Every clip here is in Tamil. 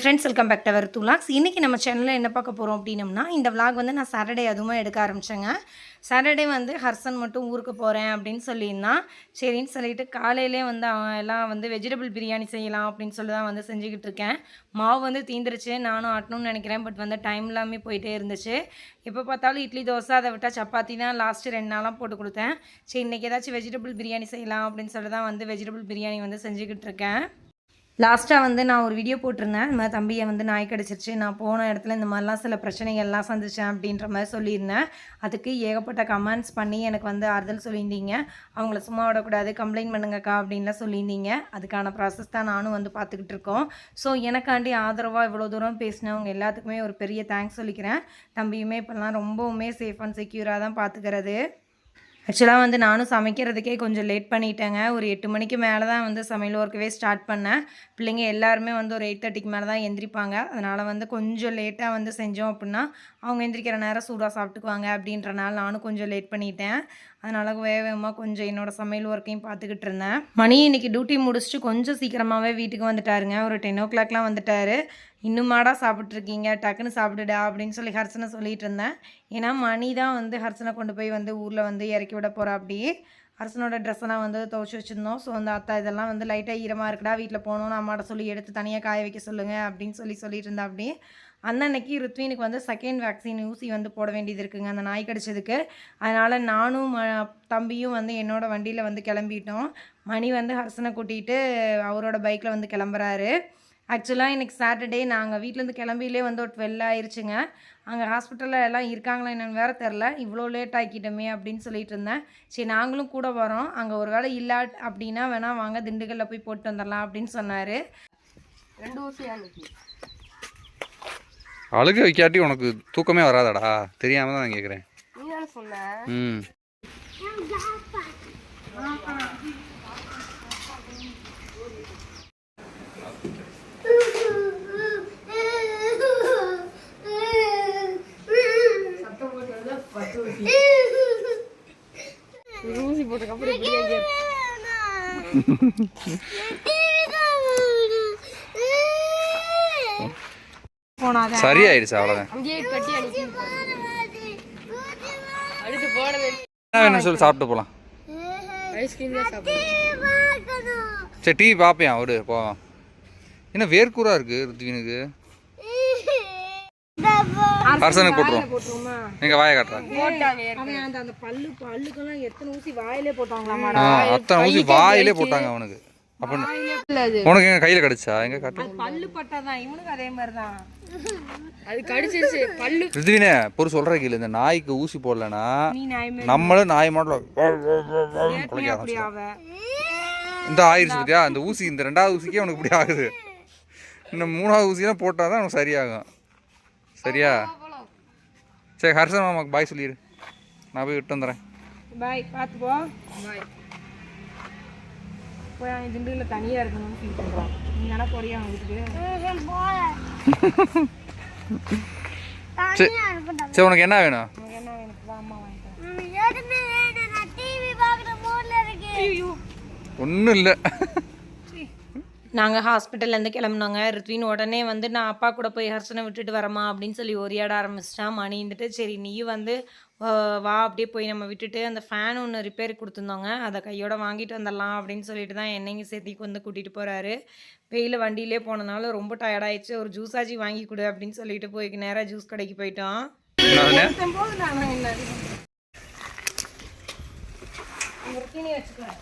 Friends welcome back to our அவர் துலாக்ஸ் இன்றைக்கி நம்ம சேனலில் என்ன பார்க்க போகிறோம் அப்படின்னம்னா இந்த vlog வந்து நான் சாட்டர்டே அதுவும் எடுக்க ஆரம்பித்தேங்க சாட்டர்டே வந்து ஹர்சன் மட்டும் ஊருக்கு போகிறேன் அப்படின்னு சொல்லியிருந்தான். சரின்னு சொல்லிட்டு காலையிலே வந்து அவன் எல்லாம் வந்து வெஜிடபிள் பிரியாணி செய்யலாம் அப்படின்னு சொல்லி தான் வந்து செஞ்சுக்கிட்டு இருக்கேன். மாவு வந்து தீந்துருச்சு நானும் ஆட்டணும்னு நினைக்கிறேன் பட் வந்து டைம் இல்லாமல் போயிட்டே இருந்துச்சு. எப்போ பார்த்தாலும் இட்லி தோசை அதை விட்டால் சப்பாத்தி தான் லாஸ்ட்டு ரெண்டு நாளாக போட்டு கொடுத்தேன். சரி இன்றைக்கி ஏதாச்சும் வெஜிடபிள் பிரியாணி செய்யலாம் அப்படின்னு சொல்லி தான் வந்து வெஜிடபிள் பிரியாணி வந்து செஞ்சுக்கிட்டு இருக்கேன். லாஸ்ட்டாக வந்து நான் ஒரு வீடியோ போட்டிருந்தேன். இந்த மாதிரி தம்பியை வந்து நாய் கடிச்சிருச்சு. நான் போன இடத்துல இந்த மாதிரிலாம் சில பிரச்சனைகள்லாம் சந்திச்சேன் அப்படின்ற மாதிரி சொல்லியிருந்தேன். அதுக்கு ஏகப்பட்ட கமெண்ட்ஸ் பண்ணி எனக்கு வந்து ஆறுதல் சொல்லியிருந்தீங்க. அவங்கள சும்மா விடக்கூடாது. கம்ப்ளைண்ட் பண்ணுங்கக்கா அப்படின்லாம் சொல்லியிருந்தீங்க. அதுக்கான ப்ராசஸ் தான் நானும் வந்து பார்த்துக்கிட்டு இருக்கோம். ஸோ எனக்காண்டி ஆதரவாக இவ்வளோ தூரம் பேசினவங்க எல்லாத்துக்குமே ஒரு பெரிய தேங்க்ஸ் சொல்லிக்கிறேன். தம்பியுமே இப்போல்லாம் ரொம்பவுமே சேஃப் அண்ட் செக்யூராக தான் பார்த்துக்கிறது. ஆக்சுவலாக வந்து நானும் சமைக்கிறதுக்கே கொஞ்சம் லேட் பண்ணிட்டேங்க. ஒரு எட்டு மணிக்கு மேலே தான் வந்து சமையல் ஒர்க்கவே ஸ்டார்ட் பண்ணேன். பிள்ளைங்க எல்லாருமே வந்து ஒரு எயிட் தேர்ட்டிக்கு மேலே தான் எந்திரிப்பாங்க. அதனால் வந்து கொஞ்சம் லேட்டாக வந்து செஞ்சோம் அப்படின்னா அவங்க எந்திரிக்கிற நேரம் சூடாக சாப்பிட்டுக்குவாங்க அப்படின்றனால நானும் கொஞ்சம் லேட் பண்ணிட்டேன். அதனால் வேக வேகமாக கொஞ்சம் என்னோடய சமையல் ஒர்க்கையும் பார்த்துக்கிட்டு இருந்தேன். மணி இன்றைக்கி டியூட்டி முடிச்சுட்டு கொஞ்சம் சீக்கிரமாகவே வீட்டுக்கு வந்துட்டாருங்க. ஒரு டென் ஓ கிளாக்லாம் வந்துட்டாரு. இன்னுமாடா சாப்பிட்ருக்கீங்க டக்குன்னு சாப்பிடுடா அப்படின்னு சொல்லி ஹர்சனை சொல்லிட்டு இருந்தேன். ஏன்னா மணி தான் வந்து ஹர்சனை கொண்டு போய் வந்து ஊரில் வந்து இறக்கி விட போகிறா அப்படி. அரசனோட ட்ரெஸ்ஸெல்லாம் வந்து துவச்சி வச்சுருந்தோம். ஸோ அந்த அத்தா இதெல்லாம் வந்து லைட்டாக ஈரமாக இருக்குடா வீட்டில் போகணும்னு அம்மாட்ட சொல்லி எடுத்து தனியாக காய வைக்க சொல்லுங்கள் அப்படின்னு சொல்லி சொல்லிட்டு இருந்தா அப்படி. அன்னன்னைக்கு ருத்வினுக்கு வந்து செகண்ட் வேக்சின் ஊசி வந்து போட வேண்டியது இருக்குங்க. அந்த நாய் கடிச்சதுக்கு. அதனால் நானும் ம- தம்பியும் வந்து என்னோட வண்டியில் வந்து கிளம்பிட்டோம். மணி வந்து ஹர்சனை கூட்டிகிட்டு அவரோட பைக்கில் வந்து கிளம்புறாரு. ஆக்சுவலாக இன்றைக்கி சாட்டர்டே நாங்கள் வீட்டிலேருந்து கிளம்பியிலே வந்து ஒரு டுவெல் ஆயிடுச்சுங்க அங்கே ஹாஸ்பிட்டலில் எல்லாம் இருக்காங்களா என்னென்னு வேறு தெரில இவ்வளோ லேட் ஆக்கிட்டோமே அப்படின்னு சொல்லிட்டு இருந்தேன். சரி நாங்களும் கூட வரோம். அங்கே ஒரு வேளை இல்லா அப்படின்னா வேணால் வாங்க திண்டுக்கல்லில் போய் போட்டு வந்துடலாம் அப்படின்னு சொன்னார். அழுக வைக்காட்டி உனக்கு தூக்கமே வராதடா. தெரியாம தான் நான் கேட்குறேன் ம். போனாத. சரியாயிடுச்சு அவ்வளோதான் என்ன வேணும் சொல்லி சாப்பிட்டு போகலாம் சரி டிவி பார்ப்பேன் அவரு போவான் என்ன வேர்க்கூரா இருக்கு ருத்வினுக்கு? அரசனுக்கு போட்டுருவோம். எங்க வாயை காட்டுறாங்க அத்தனை ஊசி வாயிலே போட்டாங்க அவனுக்கு. அப்ப உனக்கு எங்க கையில கடிச்சா? எங்க காட்டு? பல்லு பட்டாதான் இவனுக்கு அதே மாதிரி தான் ருத்வினே பொறு சொல்ற கேளு இந்த நாய்க்கு ஊசி நாய் நம்மளும் நாய் மாடல இந்த ஆயிடுச்சு பார்த்தியா அந்த ஊசி இந்த ரெண்டாவது ஊசிக்கே உனக்கு இப்படி ஆகுது. இன்னும் மூணாவது ஊசிலாம் போட்டால் தான் உனக்கு சரியாகும். சரியா? சரி ஹர்ஷன் மாமாக்கு பாய் சொல்லிடு நான் போய் விட்டு வந்துடுறேன் பாய் பார்த்து போ பாய் போய் அவன் திண்டுல தனியாக இருக்கணும்னு ஃபீல் பண்ணுறான் நீ என்ன போறியா அவன் வீட்டுக்கு? சரி சரி உனக்கு என்ன வேணும்? உனக்கு என்ன எனக்கு வா அம்மா வாங்கிட்டேன் ஒன்றும் இல்லை. நாங்கள் ஹாஸ்பிட்டல்லேருந்து கிளம்புனாங்க. ரித்வின் உடனே வந்து நான் அப்பா கூட போய் ஹர்ஷனை விட்டுட்டு வரமா அப்படின்னு சொல்லி ஒரியாட ஆரம்பிச்சிட்டான். மணி இருந்துட்டு சரி நீயும் வந்து வா அப்படியே போய் நம்ம விட்டுட்டு அந்த ஃபேன் ஒன்று ரிப்பேர் கொடுத்துருந்தோங்க. அதை கையோட வாங்கிட்டு வந்துடலாம் அப்படின்னு சொல்லிட்டு தான் என்னையும் சேர்த்திக்கு வந்து கூட்டிகிட்டு போகிறாரு வெயில் வண்டியிலே போனனால ரொம்ப டயர்டாயிடுச்சு ஒரு ஜூஸ் ஆச்சு வாங்கி கொடு அப்படின்னு சொல்லிட்டு போய் நேராக ஜூஸ் கடைக்கு போயிட்டோம்? வச்சுக்கிறேன்.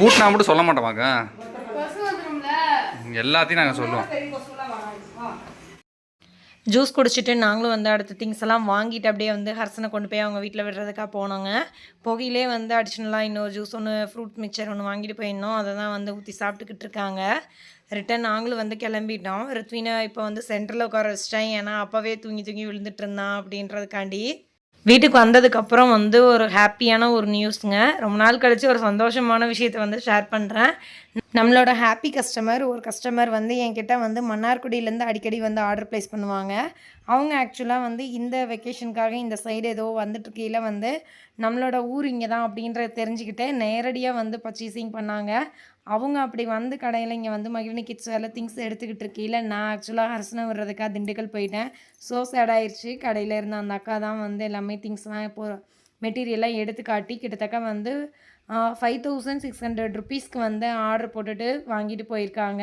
பூட்டினா மட்டும் சொல்ல மாட்டோமாக்கா எல்லாத்தையும் நாங்கள் சொல்லுவோம். ஜூஸ் குடிச்சிட்டு நாங்களும் வந்து அடுத்த திங்ஸ் எல்லாம் வாங்கிட்டு அப்படியே வந்து ஹர்சனை கொண்டு போய் அவங்க வீட்டில் விடுறதுக்காக போனோங்க. போகையிலே வந்து அடிஷ்னலாக இன்னொரு ஜூஸ் ஒன்று ஃப்ரூட் மிக்சர் ஒன்று வாங்கிட்டு போயிருந்தோம். அதை தான் வந்து ஊற்றி சாப்பிட்டுக்கிட்டு இருக்காங்க. ரிட்டன் நாங்களும் வந்து கிளம்பிட்டோம். ரித்வினை இப்போ வந்து சென்டரில் உட்கார வச்சிட்டேன். ஏன்னா அப்போவே தூங்கி தூங்கி விழுந்துட்டு இருந்தான் அப்படின்றதுக்காண்டி. வீட்டுக்கு வந்ததுக்கப்புறம் வந்து ஒரு ஹாப்பியான ஒரு நியூஸுங்க ரொம்ப நாள் கழித்து ஒரு சந்தோஷமான விஷயத்தை வந்து ஷேர் பண்ணுறேன் நம்மளோட ஹாப்பி கஸ்டமர் ஒரு கஸ்டமர் வந்து என்கிட்ட வந்து மன்னார்குடியிலேருந்து அடிக்கடி வந்து ஆர்டர் ப்ளேஸ் பண்ணுவாங்க. அவங்க ஆக்சுவலாக வந்து இந்த வெக்கேஷனுக்காக இந்த சைடு ஏதோ வந்துட்டுருக்கையில் வந்து நம்மளோட ஊர் இங்கே தான் அப்படின்றத தெரிஞ்சுக்கிட்டு நேரடியாக வந்து பர்ச்சேசிங் பண்ணாங்க. அவங்க அப்படி வந்து கடையில் இங்கே வந்து மகிழ்னி கிட்ஸ் வேலை திங்ஸ் எடுத்துக்கிட்டு இருக்கையில் நான் ஆக்சுவலாக அரசனை விடுறதுக்காக திண்டுக்கல் போயிட்டேன். ஸோ சேட் ஆயிடுச்சு கடையில் இருந்த அந்த அக்கா தான் வந்து எல்லாமே திங்ஸ்லாம் இப்போ மெட்டீரியல்லாம் எடுத்து காட்டி கிட்டத்தட்ட வந்து ஃபைவ் தௌசண்ட் சிக்ஸ் ஹண்ட்ரட் ருபீஸ்க்கு வந்து ஆர்டர் போட்டுட்டு வாங்கிட்டு போயிருக்காங்க.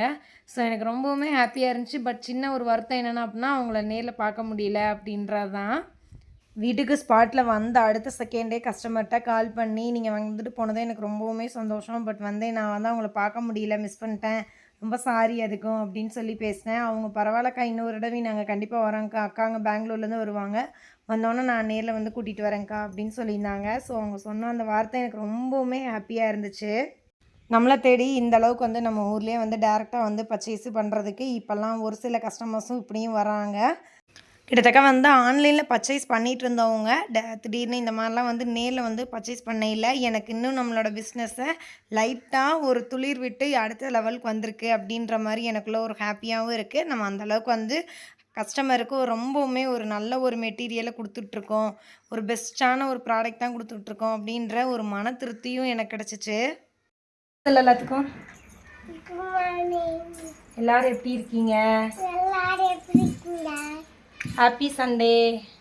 ஸோ எனக்கு ரொம்பவுமே ஹாப்பியாக இருந்துச்சு. பட் சின்ன ஒரு வருத்தம் என்னென்னா அப்படின்னா அவங்கள நேரில் பார்க்க முடியல அப்படின்றது தான் வீட்டுக்கு ஸ்பாட்டில் வந்த அடுத்த செகண்டே கஸ்டமர்கிட்ட கால் பண்ணி நீங்கள் வந்துட்டு போனதே எனக்கு ரொம்பவுமே சந்தோஷம். பட் வந்து நான் வந்து அவங்கள பார்க்க முடியல. மிஸ் பண்ணிட்டேன். ரொம்ப சாரி அதுக்கும் அப்படின்னு சொல்லி பேசினேன். அவங்க பரவாயில்லக்கா இன்னொரு தடவை நாங்கள் கண்டிப்பாக வரோங்க்கா அக்காங்க பெங்களூர்லேருந்து வருவாங்க. வந்தோன்னே நான் நேரில் வந்து கூட்டிகிட்டு வரேங்க்கா அப்படின்னு சொல்லியிருந்தாங்க. ஸோ அவங்க சொன்ன அந்த வார்த்தை எனக்கு ரொம்பவுமே ஹாப்பியாக இருந்துச்சு. நம்மளை தேடி இந்த அளவுக்கு வந்து நம்ம ஊர்லேயே வந்து டேரெக்டாக வந்து பர்ச்சேஸ் பண்ணுறதுக்கு இப்போல்லாம் ஒரு சில கஸ்டமர்ஸும் இப்படியும் வராங்க. கிட்டத்தட்ட வந்து ஆன்லைனில் பர்ச்சேஸ் பண்ணிகிட்டு இருந்தவங்க ட- திடீர்னு இந்த மாதிரிலாம் வந்து நேரில் வந்து பர்ச்சேஸ் பண்ணையில் எனக்கு இன்னும் நம்மளோட பிஸ்னஸை லைட்டாக ஒரு துளிர் விட்டு அடுத்த லெவலுக்கு வந்திருக்கு அப்படின்ற மாதிரி எனக்குள்ள ஒரு ஹாப்பியாகவும் இருக்குது நம்ம அந்தளவுக்கு வந்து கஸ்டமருக்கு ரொம்பவுமே ஒரு நல்ல ஒரு மெட்டீரியலை கொடுத்துட்ருக்கோம். ஒரு பெஸ்ட்டான ஒரு ப்ராடக்ட் தான் கொடுத்துட்ருக்கோம் அப்படின்ற ஒரு மன திருப்தியும் எனக்கு கிடச்சிச்சு. எல்லாத்துக்கும். எல்லாரும் எப்படி இருக்கீங்க? எல்லாரும் எப்படி இருக்கீங்க? Happy Sunday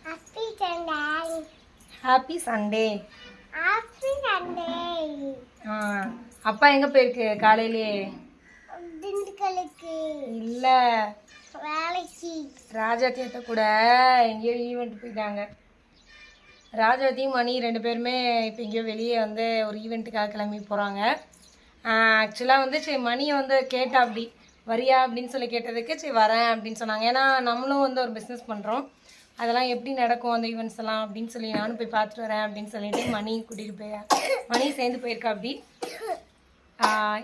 happy Sunday happy Sunday happy Sunday ஆ அப்பா எங்கே போயிருக்கு காலையிலே திண்டுக்கலுக்கு இல்லை. வேலைக்கு ராஜாத்தியத்தை கூட எங்கேயோ ஈவெண்ட் போயிட்டாங்க. ராஜாத்தியும் மணி ரெண்டு பேருமே இப்போ எங்கேயோ வெளியே வந்து ஒரு ஈவெண்ட்டுக்காக கிளம்பி போகிறாங்க ஆக்சுவலாக வந்து சரி மணியை வந்து கேட்டா அப்படி வரியா அப்படின்னு சொல்லி கேட்டதுக்கு சரி வரேன் அப்படின்னு சொன்னாங்க. ஏன்னா நம்மளும் வந்து ஒரு பிஸ்னஸ் பண்ணுறோம் அதெல்லாம் எப்படி நடக்கும் அந்த ஈவெண்ட்ஸ் எல்லாம் அப்படின்னு சொல்லி நானும் போய் பார்த்துட்டு வரேன் அப்படின்னு சொல்லிட்டு மணி கூட்டிகிட்டு போய். மணி சேர்ந்து போயிருக்கா அப்படி.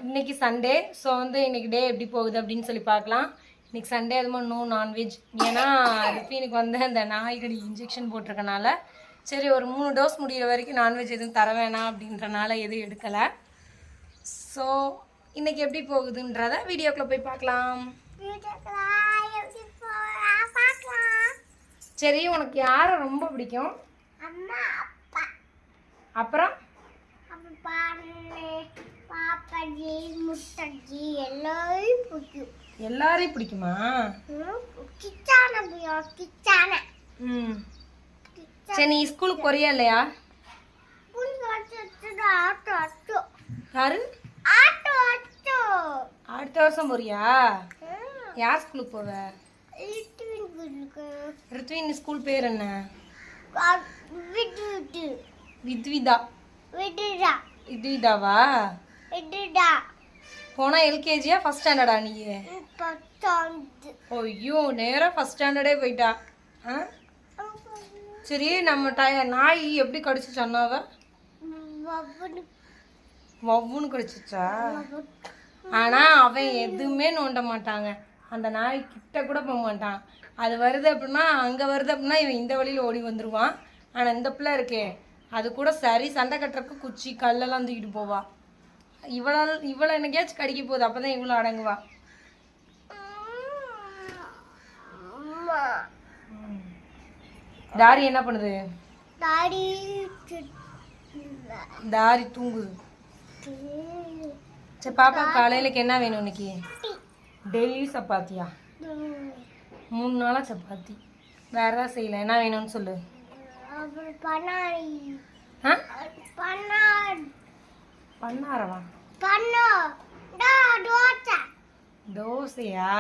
இன்னைக்கு சண்டே ஸோ வந்து இன்னைக்கு டே எப்படி போகுது அப்படின்னு சொல்லி பார்க்கலாம். இன்னைக்கு சண்டே அதுமா நோ நான்வெஜ் ஏன்னா ரிஃபீனுக்கு வந்து அந்த நாய்கடி இன்ஜெக்ஷன் போட்டிருக்கனால சரி ஒரு மூணு டோஸ் முடிகிற வரைக்கும் நான்வெஜ் எதுவும் தர வேணாம் அப்படின்றனால எதுவும் எடுக்கலை. ஸோ இன்னைக்கு எப்படி போகுதுன்றத வீடியோக்குள்ளே போய் பார்க்கலாம். சரி உனக்கு யாரை ரொம்ப பிடிக்கும்? அம்மா அப்பா. அப்புறம்? பாப்பாஜி முட்டஜி எல்லாரும் பிடிக்கும். எல்லாரையும் பிடிக்குமா? கிச்சான கிச்சான. ம். சரி நீ ஸ்கூலுக்கு போறியா இல்லையா? யாரு? அடுத்த வருஷம் போறியா? யார் ஸ்கூலுக்கு போவ? ரித்வின் ஸ்கூல் பேர் என்ன? வித்விதா. வித்விதாவா? விட்டுடா போனா எல்கேஜியா ஃபர்ஸ்ட் ஸ்டாண்டர்டா நீ ஐயோ நேரா ஃபர்ஸ்ட் ஸ்டாண்டர்டே போயிட்டா. சரி நம்ம டய நாய் எப்படி கடிச்சு சொன்னாவ வவ்வுன்னு. கடிச்சிச்சா? ஆனா அவன் எதுவுமே நோண்ட மாட்டாங்க. அந்த நாய் கிட்ட கூட போக மாட்டான். அது வருது அப்படின்னா அங்க வருது அப்படின்னா இவன் இந்த வழியில ஓடி வந்துருவான். ஆனா இந்த பிள்ளை இருக்கே. அது கூட சரி சண்டை கட்டுறதுக்கு குச்சி கல்லெல்லாம் தூக்கிட்டு போவா. இவள இவளை என்னைக்காச்சும் கடிக்க போகுது அப்பதான் இவ்வளோ அடங்குவா. தாரி என்ன பண்ணுது? தாரி தூங்குது. சரி பாப்பா காலையிலக்கு என்ன வேணும் இன்னைக்கு? டெய்லி சப்பாத்தியா? மூணு நாளா சப்பாத்தி. வேற ஏதாவது செய்யல. என்ன வேணும்னு சொல்லு. பண்ணாரவா தோசை. தோசையா?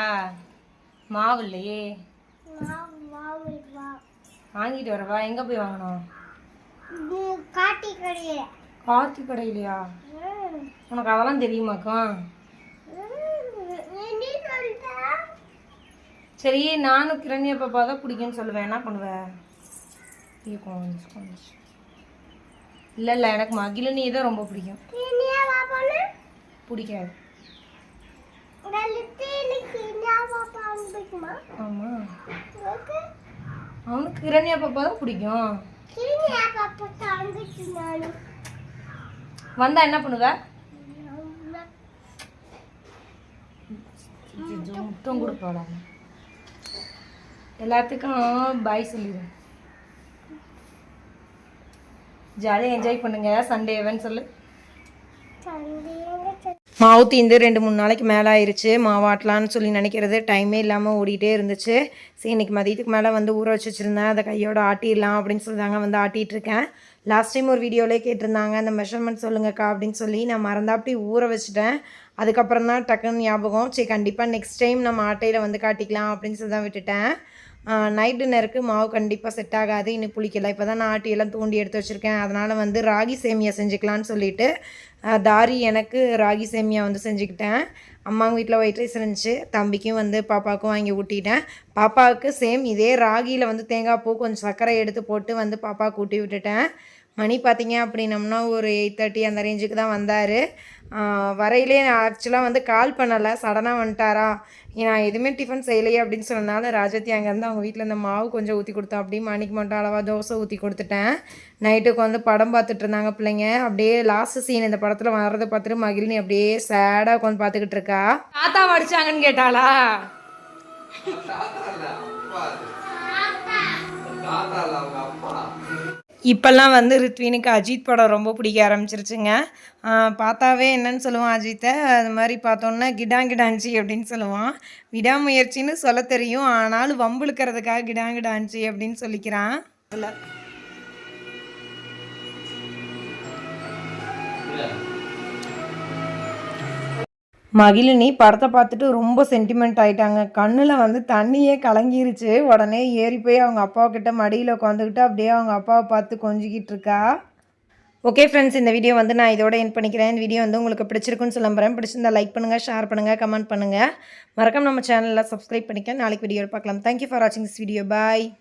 மாவு இல்லையே வாங்கிட்டு வரவா? எங்க போய் வாங்கணும்? காட்டி கடையில. கார்த்தி கடையிலையா? உனக்கு அதெல்லாம் தெரியுமாக்கா? சரி நானும் கிரண்யா பாப்பா தான் பிடிக்கும்னு சொல்லுவேன். என்ன பண்ணுவேன் இல்லை இல்லை எனக்கு மகிழினி தான் ரொம்ப பிடிக்கும். பிடிக்காது ஆமாம் அவனுக்கு கிரண்யா பாப்பா தான் பிடிக்கும் வந்தா என்ன பண்ணுவ முத்தம் கொடுப்பாடா எல்லாத்துக்கும் பாய் சொல்லிடுறேன் ஜாலியாக என்ஜாய் பண்ணுங்க சண்டேவன்னு சொல்லு மாவு தீந்து ரெண்டு மூணு நாளைக்கு மேலே ஆயிடுச்சு மாவாட்டலான்னு சொல்லி நினைக்கிறது. டைமே இல்லாமல் ஓடிட்டே இருந்துச்சு. சரி இன்னைக்கு மதியத்துக்கு மேலே வந்து ஊற வச்சு வச்சுருந்தேன். அதை கையோட ஆட்டிடலாம் அப்படின்னு சொல்லி தாங்க வந்து ஆட்டிகிட்டு இருக்கேன் லாஸ்ட் டைம் ஒரு வீடியோவிலே கேட்டிருந்தாங்க. அந்த மெஷர்மெண்ட் சொல்லுங்கக்கா அப்படின்னு சொல்லி. நான் மறந்தாப்படி ஊற வச்சுட்டேன். அதுக்கப்புறம் தான் டக்குன்னு ஞாபகம். சரி கண்டிப்பாக நெக்ஸ்ட் டைம் நம்ம ஆட்டையில் வந்து காட்டிக்கலாம் அப்படின்னு சொல்லி தான் விட்டுட்டேன். நைட் டின்னருக்கு மாவு கண்டிப்பாக செட் ஆகாது. இன்னும் புளிக்கல. இப்போ தான் நான் ஆட்டியெல்லாம் தூண்டி எடுத்து வச்சுருக்கேன். அதனால் வந்து ராகி சேமியா செஞ்சுக்கலான்னு சொல்லிட்டு தாரி எனக்கு ராகி சேமியா வந்து செஞ்சுக்கிட்டேன். அம்மாங்க வீட்டில் ஒயிட் ரைஸ் இருந்துச்சு தம்பிக்கும் வந்து பாப்பாவுக்கும் வாங்கி ஊட்டிட்டேன். பாப்பாவுக்கு சேம் இதே ராகியில் வந்து தேங்காய் பூ கொஞ்சம் சர்க்கரை எடுத்து போட்டு வந்து பாப்பாவுக்கு ஊட்டி விட்டுட்டேன். மணி பார்த்தீங்க அப்படின்னம்னா ஒரு எயிட் தேர்ட்டி அந்த ரேஞ்சுக்கு தான் வந்தார். வரையிலே நான் ஆக்சுவலாக வந்து கால் பண்ணலை. சடனாக வந்துட்டாரா? நான் எதுவுமே டிஃபன் செய்யலையே அப்படின்னு சொன்னனால ராஜத்தி அங்கேருந்து அவங்க வீட்டில் இந்த மாவு கொஞ்சம் ஊற்றி கொடுத்தோம் அப்படி மணிக்கு மட்டும் அளவாக தோசை ஊற்றி கொடுத்துட்டேன். நைட்டுக்கு வந்து படம் பார்த்துட்டு இருந்தாங்க பிள்ளைங்க. அப்படியே லாஸ்ட் சீன் இந்த படத்தில் வர்றதை பார்த்துட்டு மகிழினி அப்படியே சேடாக உட்காந்து பார்த்துக்கிட்டு இருக்கா. தாத்தா வடிச்சாங்கன்னு கேட்டாளா இப்போல்லாம் வந்து ரித்வினுக்கு அஜித் படம் ரொம்ப பிடிக்க ஆரம்பிச்சிருச்சுங்க. பார்த்தாவே என்னன்னு சொல்லுவான் அஜித்தை? அது மாதிரி பார்த்தோன்னா கிடாங்கிடாஞ்சி அப்படின்னு சொல்லுவான். விடாமுயற்சின்னு சொல்ல தெரியும். ஆனாலும் வம்புழுக்கிறதுக்காக கிடாங்கிடாஞ்சி அப்படின்னு சொல்லிக்கிறான். மகிழினி படத்தை பார்த்துட்டு ரொம்ப சென்டிமெண்ட் ஆயிட்டாங்க. கண்ணில் வந்து தண்ணியே கலங்கிருச்சு. உடனே ஏறி போய் அவங்க அப்பா கிட்ட மடியில் உட்காந்துக்கிட்டு அப்படியே அவங்க அப்பாவை பார்த்து கொஞ்சிக்கிட்டு இருக்கா. ஓகே ஃப்ரெண்ட்ஸ் இந்த வீடியோ வந்து நான் இதோட என் பண்ணிக்கிறேன். இந்த வீடியோ வந்து உங்களுக்கு பிடிச்சிருக்குன்னு சொல்லம்புறேன் பிடிச்சிருந்தா லைக் பண்ணுங்கள் ஷேர் பண்ணுங்கள் கமெண்ட் பண்ணுங்கள் மறக்காம நம்ம சேனலில் சப்ஸ்கிரைப் பண்ணிக்க. நாளைக்கு வீடியோ பார்க்கலாம். தேங்க்யூ ஃபார் வாட்சிங் திஸ் வீடியோ பாய்